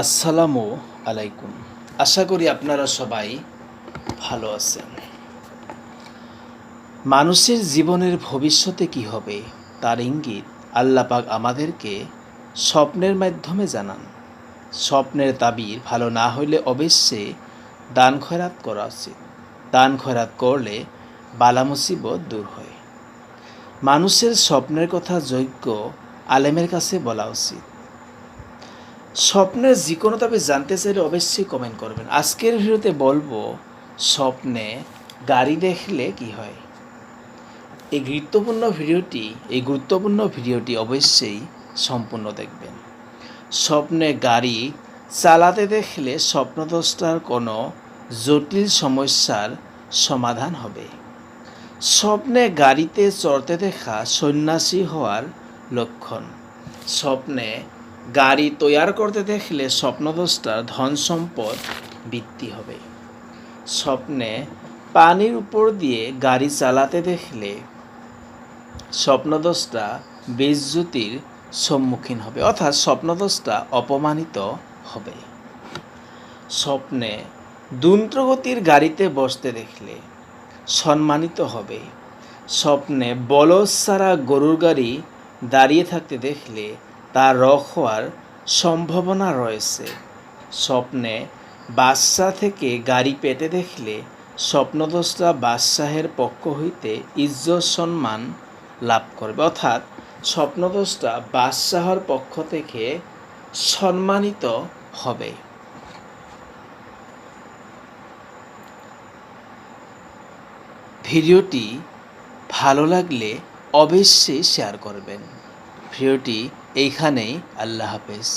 আসসালামু আলাইকুম। আশা করি আপনারা সবাই ভালো আছেন। মানুষের জীবনের ভবিষ্যতে কি হবে তার ইঙ্গিত আল্লাহ পাক আমাদেরকে স্বপ্নের মাধ্যমে জানান। স্বপ্নের তাবির ভালো না হইলে অবশ্যই দান খয়রাত করা উচিত। দান খয়রাত করলে বালা মুসিবত দূর হয়। মানুষের স্বপ্নের কথা যোগ্য আলেমের কাছে বলা উচিত। স্বপ্নের যে কোনো তবে জানতে চাইলে অবশ্যই কমেন্ট করবেন। আজকের ভিডিওতে বলব, স্বপ্নে গাড়ি দেখলে কি হয়? এই গুরুত্বপূর্ণ ভিডিওটি, এই গুরুত্বপূর্ণ ভিডিওটি অবশ্যই সম্পূর্ণ দেখবেন। স্বপ্নে গাড়ি চালাতে দেখলে স্বপ্নদ্রষ্টার কোনো জটিল সমস্যার সমাধান হবে। স্বপ্নে গাড়িতে চড়তে দেখা সন্ন্যাসী হওয়ার লক্ষণ। স্বপ্নে গাড়ি তৈয়ার করতে দেখলে স্বপ্নদ্রষ্টার ধন সম্পদ বৃদ্ধি হবে। স্বপ্নে পানির উপর দিয়ে গাড়ি চালাতে দেখলে স্বপ্নদ্রষ্টা বেজ্জুতির সম্মুখীন হবে, অর্থাৎ স্বপ্নদ্রষ্টা অপমানিত হবে। স্বপ্নে দ্রুতগতির গাড়িতে বসতে দেখলে সম্মানিত হবে। স্বপ্নে বলদ ছাড়া গরুর গাড়ি দাঁড়িয়ে থাকতে দেখলে তার রক হওয়ার সম্ভাবনা রয়েছে। স্বপ্নে বাদশাহ থেকে গাড়ি পেতে দেখলে স্বপ্নদ্রষ্টা বাদশাহের পক্ষ হইতে ইজ্জত সম্মান লাভ করবে। অর্থাৎ স্বপ্নদ্রষ্টা বাদশাহর পক্ষ থেকে সম্মানিত হবে। ভিডিওটি ভালো লাগলে অবশ্যই শেয়ার করবেন। ভিডিওটি এইখানেই আল্লাহ হাফেজ।